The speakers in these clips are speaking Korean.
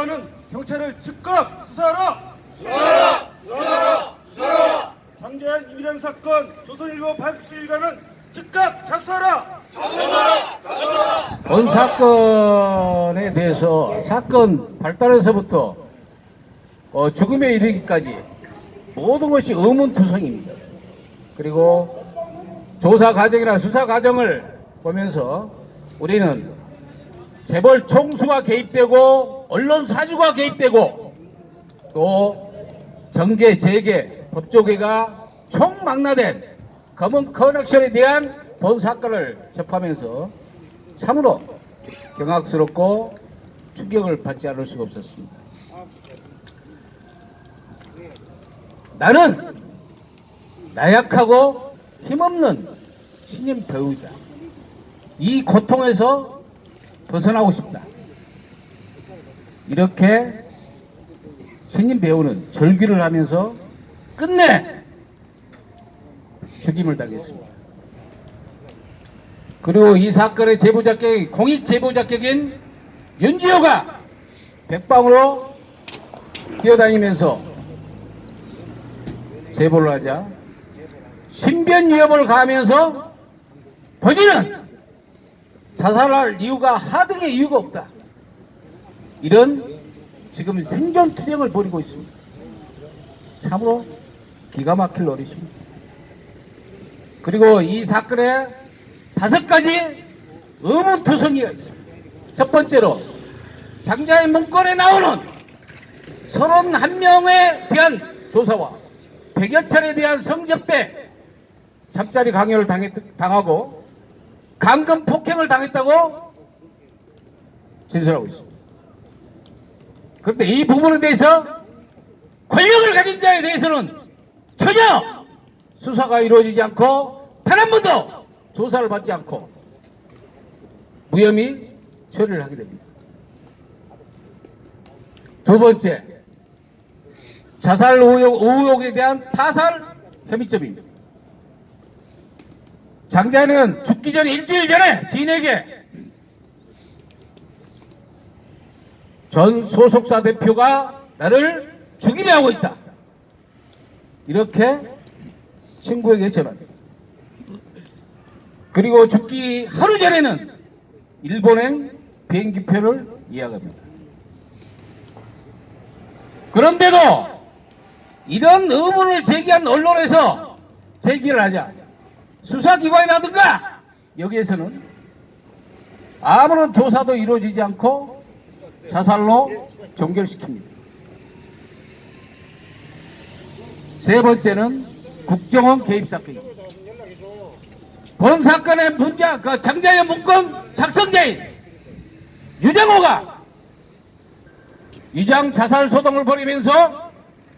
하는 경찰을 즉각 수사하라! 수사하라! 수사하라! 수사하라! 장재현 이미령 사건 조선일보 발수 일가는 즉각 자수하라! 본 사건에 대해서 사건 발단에서부터 어, 죽음에 이르기까지 모든 것이 의문투성입니다. 그리고 조사 과정이나 수사 과정을 보면서 우리는 재벌 총수가 개입되고 언론 사주가 개입되고 또 정계, 재계, 법조계가 총망라된 검은 커넥션에 대한 본 사건을 접하면서 참으로 경악스럽고 충격을 받지 않을 수가 없었습니다. 나는 나약하고 힘없는 신인 배우이다. 이 고통에서 벗어나고 싶다. 이렇게 신인 배우는 절규를 하면서 끝내 죽임을 당했습니다. 그리고 이 사건의 제보자격인 공익 제보자격인 윤지호가 백방으로 뛰어다니면서 제보를 하자 신변 위협을 가하면서 본인은 자살할 이유가 하등의 이유가 없다. 이런 지금 생존 투쟁을 벌이고 있습니다. 참으로 기가 막힐 노릇입니다. 그리고 이 사건에 다섯 가지 의문투성이가 있습니다. 첫 번째로 장자의 문건에 나오는 31명에 대한 조사와 100여 차례에 대한 성접대 잠자리 강요를 당했, 당하고 강금 폭행을 당했다고 진술하고 있습니다. 그런데 이 부분에 대해서 권력을 가진 자에 대해서는 전혀 수사가 이루어지지 않고 단 한 번도 조사를 받지 않고 무혐의 처리를 하게 됩니다. 두 번째, 자살 의혹, 의혹에 대한 타살 혐의점입니다. 장자는 죽기 전 일주일 전에 지인에게 전 소속사 대표가 나를 죽이려 하고 있다. 이렇게 친구에게 전합니다. 그리고 죽기 하루 전에는 일본행 비행기표를 예약합니다. 그런데도 이런 의문을 제기한 언론에서 제기를 하자 수사기관이라든가 여기에서는 아무런 조사도 이루어지지 않고 자살로 종결시킵니다. 세 번째는 국정원 개입 사건입니다. 본 사건의 문자, 그 장자의 문건 작성자인 유정호가 위장 자살 소동을 벌이면서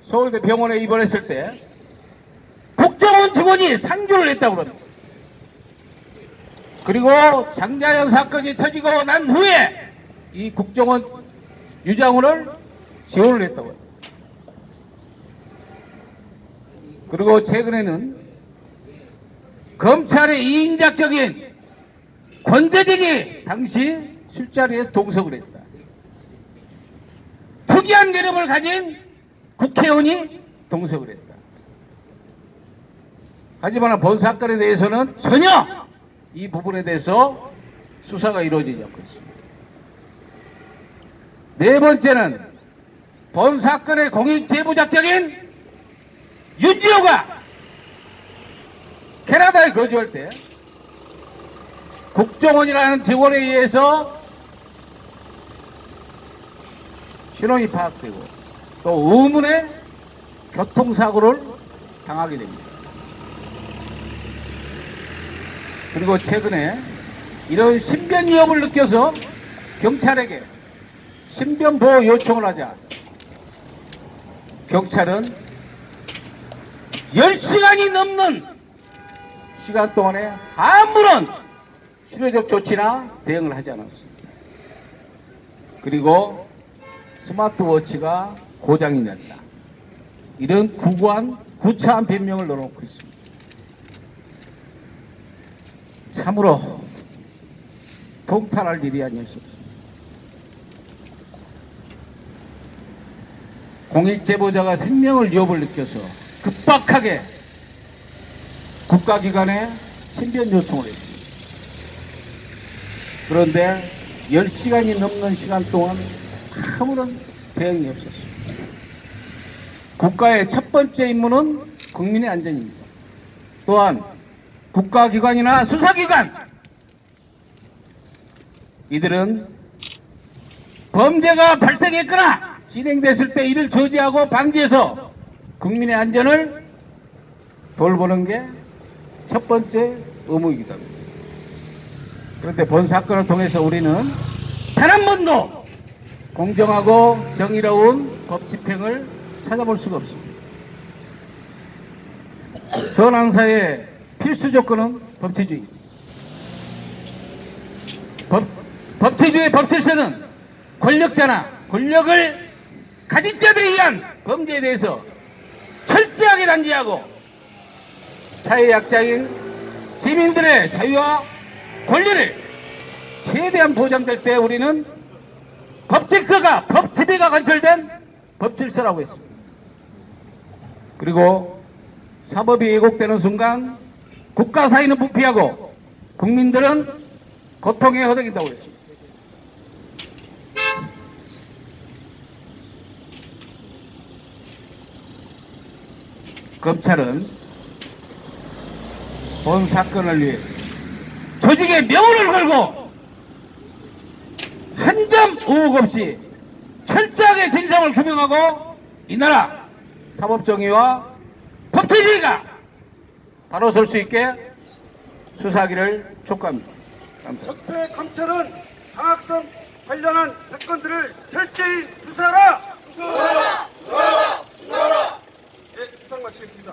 서울대 병원에 입원했을 때 국정원 직원이 상주를 했다고 그럽니다. 그리고 장자연 사건이 터지고 난 후에 이 국정원 유장원을 지원을 했다고 합니다. 그리고 최근에는 검찰의 이인작격인 권재직이 당시 술자리에 동석을 했다. 특이한 개념을 가진 국회의원이 동석을 했다. 하지만 본 사건에 대해서는 전혀 이 부분에 대해서 수사가 이루어지지 않고 있습니다. 네 번째는 본 사건의 공익 제보자격인 윤지호가 캐나다에 거주할 때 국정원이라는 직원에 의해서 신원이 파악되고 또 의문의 교통사고를 당하게 됩니다. 그리고 최근에 이런 신변 위협을 느껴서 경찰에게 신변 보호 요청을 하자 경찰은 10시간이 넘는 시간 동안에 아무런 실효적 조치나 대응을 하지 않았습니다. 그리고 스마트워치가 고장이 났다. 이런 구구한 구차한 변명을 넣어놓고 있습니다. 참으로 통탄할 일이 아니었습니다. 공익 제보자가 생명을 위협을 느껴서 급박하게 국가기관에 신변 요청을 했습니다. 그런데 10시간이 넘는 시간 동안 아무런 대응이 없었습니다. 국가의 첫 번째 임무는 국민의 안전입니다. 또한 국가기관이나 수사기관 이들은 범죄가 발생했거나 진행됐을 때 이를 저지하고 방지해서 국민의 안전을 돌보는 게 첫 번째 의무이기도 합니다. 그런데 본 사건을 통해서 우리는 단 한 번도 공정하고 정의로운 법 집행을 찾아볼 수가 없습니다. 선왕사의 필수 조건은 법치주의. 법, 법치주의 법질서는 권력자나 권력을 가진 자들에 의한 범죄에 대해서 철저하게 단지하고 사회 약자인 시민들의 자유와 권리를 최대한 보장될 때 우리는 법질서가 법지배가 관철된 법질서라고 했습니다. 그리고 사법이 왜곡되는 순간 국가 사이는 부패하고 국민들은 고통에 허덕인다고 했습니다. 검찰은 본 사건을 위해 조직의 명운을 걸고 한 점 의혹 없이 철저하게 진상을 규명하고 이 나라 사법정의와 법치주의가 바로 설 수 있게 수사하기를 촉구합니다. 감사합니다. 적폐 감찰은 방학성 관련한 사건들을 철저히 수사하라! 수사하라! 수사하라! 수사하라! 예, 이상 마치겠습니다.